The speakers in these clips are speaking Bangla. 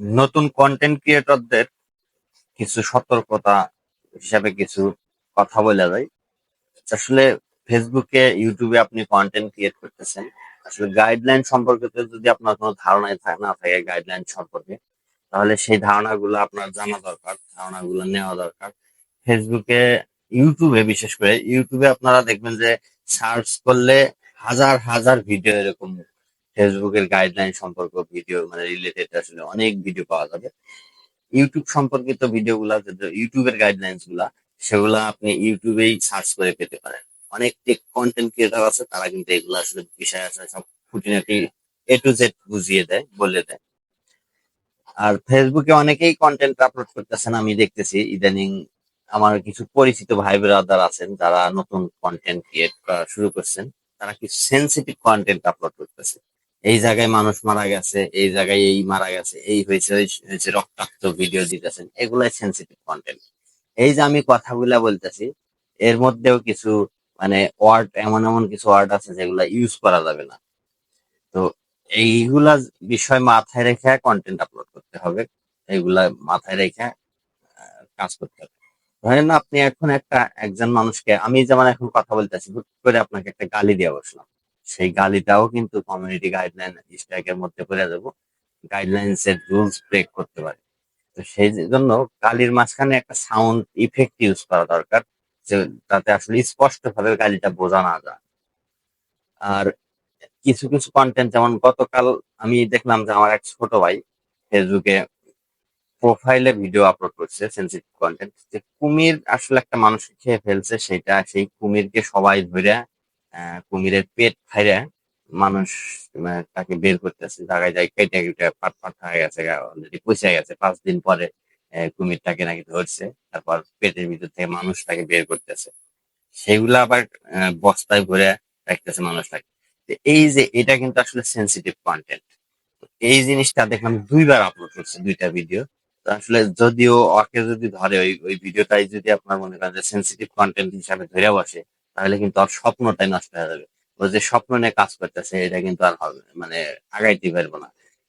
নতুন কন্টেন্ট ক্রিয়েটরদের কিছু সতর্কতা হিসাবে কিছু কথা বলা যায় আসলে ফেসবুকে ইউটিউবে আপনি কন্টেন্ট ক্রিয়েট করতেছেন। আসলে গাইডলাইন সম্পর্কে যদি আপনার কোনো ধারণাই না থাকে গাইডলাইন সম্পর্কে, তাহলে সেই ধারণাগুলো আপনার জানা দরকার, ধারণাগুলো নেওয়া দরকার। ফেসবুকে ইউটিউবে বিশেষ করে ইউটিউবে আপনারা দেখবেন যে সার্চ করলে হাজার হাজার ভিডিও এরকম ফেসবুকের গাইডলাইন সম্পর্ক ভিডিও মানে রিলেটেড আসলে অনেক ভিডিও পাওয়া যাবে। ইউটিউব সম্পর্কিত ভিডিওগুলা যেটা ইউটিউবের গাইডলাইনগুলা, সেগুলা আপনি ইউটিউবেই সার্চ করে পেতে পারেন। অনেক টেক কন্টেন্ট ক্রিয়েটার আছে, তারা কিন্তু এগুলো আসলে বিষয় আসলে সব খুঁটিনাটি এ টু জেড বুঝিয়ে দেয়, বলে দেয়। আর ফেসবুকে অনেকেই কন্টেন্ট আপলোড করতেছেন, আমি দেখতেছি, ইদানিং আমার কিছু পরিচিত ভাই ব্রাদার আছেন, যারা নতুন কন্টেন্ট ক্রিয়েট করা শুরু করছেন, তারা কিছু সেন্সিটিভ কন্টেন্ট আপলোড করতেছে। এই জায়গায় মানুষ মারা গেছে, এই জায়গায় এই মারা গেছে, এই হয়েছে হয়েছে রক্তাক্ত ভিডিও দিতেছেন। এগুলাই সেন্সিটিভ কন্টেন্ট এই যে আমি কথাগুলা বলতেছি, এর মধ্যেও কিছু মানে ওয়ার্ড এমন এমন কিছু ওয়ার্ড আছে যেগুলা ইউজ করা যাবে না। তো এইগুলা বিষয় মাথায় রেখে কন্টেন্ট আপলোড করতে হবে। এইগুলা মাথায় রেখে কাজ করতে হবে। ধরেন আপনি এখন একটা, একজন মানুষকে, আমি যেমন এখন কথা বলতেছি, হুট করে আপনাকে একটা গালি দিয়ে বসলাম। সেই গালিটাও কিন্তু কমিউনিটি গাইডলাইন স্ট্রাইকের মধ্যে পড়ে যাব গাইডলাইন্স এর রুলস ব্রেক করতে পারে। তো সেই জন্য গালির মাঝখানে একটা সাউন্ড ইফেক্ট ইউজ করা দরকার, যে তাতে আসলে স্পষ্ট ভাবে গালিটা বোঝা না যায়। আর কিছু কিছু কন্টেন্ট যেমন গতকাল আমি দেখলাম যে আমার এক ছোট ভাই ফেসবুকে প্রোফাইলে ভিডিও আপলোড করছে সেন্সিটিভ কন্টেন্ট যে কুমির আসলে একটা মানুষকে খেয়ে ফেলছে, সেটা সেই কুমিরকে সবাই ধরে কুমিরের পেট খাইরে মানুষ মানে তাকে বের করতেছে। জায়গায় যায় কেটে কেটে পাট পাট হয়ে গেছে অলরেডি পচে গেছে। পাঁচ দিন পরে কুমিরটাকে নাকি ধরছে, তারপর পেটের ভিতর থেকে মানুষ তাকে বের করতেছে। সেগুলো আবার বস্তায় ভরে রাখতেছে মানুষটাকে এই যে, এটা কিন্তু আসলে সেন্সিটিভ কন্টেন্ট এই জিনিসটা দেখলাম দুইবার আপলোড করছে দুইটা ভিডিও তো আসলে যদিও ওকে যদি ধরে ওই ওই ভিডিওটাই যদি আপনার মনে করেন যে সেন্সিটিভ কন্টেন্ট হিসাবে ধরে বসে তাহলে কিন্তু আর স্বপ্নটাই নষ্ট হয়ে যাবে। ও যে স্বপ্ন নিয়ে কাজ করতেছে, এটা কিন্তু আর হবে মানে আগাইতে পারব না।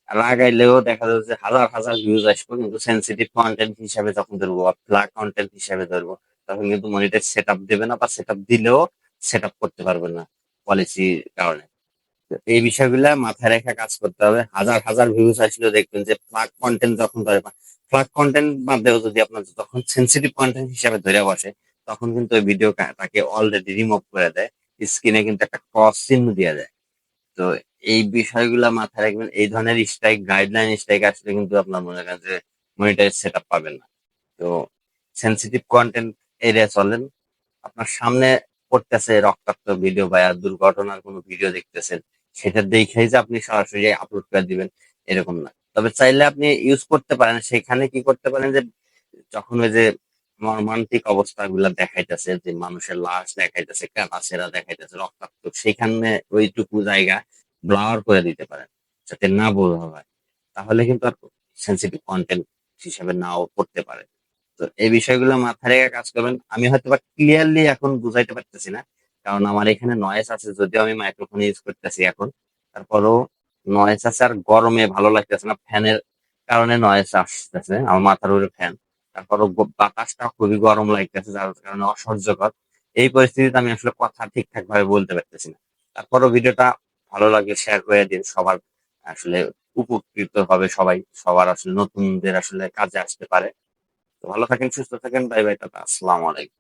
আর আগাইলেও দেখা যাচ্ছে যে হাজার হাজার ভিউজ আসবে, কিন্তু সেন্সিটিভ কন্টেন্ট হিসাবে যখন ধরবো ফ্ল্যাগ কন্টেন্ট হিসাবে ধরবো, তখন কিন্তু মনিটর সেট আপ দেবে না বা সেট আপ দিলেও সেট আপ করতে পারবে না পলিসির কারণে। এই বিষয়গুলা মাথায় রেখে কাজ করতে হবে। হাজার হাজার ভিউজ আসলেও দেখবেন যে ফ্লাগ কন্টেন্ট যখন ধরে ফ্লাগ কন্টেন্ট বাদ বাদেও যদি আপনার যখন সেন্সিটিভ কন্টেন্ট হিসাবে ধরে বসে তখন কিন্তু ওই ভিডিও তাকে অলরেডি রিমুভ করে দেয়। স্ক্রিনে কিন্তু একটা ক্রস চিহ্ন দিয়ে দেয়। তো এই বিষয়গুলো মাথায় রাখবেন। এই ধরনের স্ট্রাইক গাইডলাইন স্ট্রাইক আসলে কিন্তু আপনার মনে করেন যে মনিটাইজ সেট আপ পাবেন না। তো সেন্সিটিভ কন্টেন্ট এরিয়া চলেন। আপনার সামনে পড়তেছে রক্তাক্ত ভিডিও বা দুর্ঘটনার কোনো ভিডিও দেখতেছেন, সেটা দেখেই যে আপনি সরাসরি আপলোড করে দিবেন, এরকম না। তবে চাইলে আপনি ইউজ করতে পারেন। সেখানে কি করতে পারেন যে যখন ওই যে মর্মান্তিক অবস্থাগুলা দেখাইতেছে, যে মানুষের লাশ দেখাইতেছে কাটাছেরা দেখাইতেছে, রক্তাক্ত। সেখানে ওইটুকু জায়গা ব্লার করে দিতে পারেন যাতে না বোঝা হয় তাহলে কিন্তু আর সেন্সিটিভ কন্টেন্ট হিসাবে নাও পড়তে পারে। তো এই বিষয়গুলো মাথায় রেখে কাজ করবেন। আমি হয়তো বা ক্লিয়ারলি এখন বুঝাইতে পারতেছি না, কারণ আমার এখানে নয়েস আছে, যদিও আমি মাইক্রোফোন ইউজ করতেছি এখন। তারপরও নয়েস আছে আর গরমে ভালো লাগতেছে না, ফ্যানের কারণে নয়েস আসতেছে, আমার মাথার উপরে ফ্যান তারপরও গ- বাতাসটা খুবই গরম লাগতেছে, যার কারণে অসহ্যকর। এই পরিস্থিতিতে আমি আসলে কথা ঠিকঠাক ভাবে বলতে পারতেছি না। তারপরও ভিডিওটা ভালো লাগে শেয়ার করে দিন, সবার আসলে উপকৃত হবে সবাই, সবার আসলে নতুনদের আসলে কাজে আসতে পারে। তো ভালো থাকেন, সুস্থ থাকেন বাই বাই টাটা, আসসালামু আলাইকুম।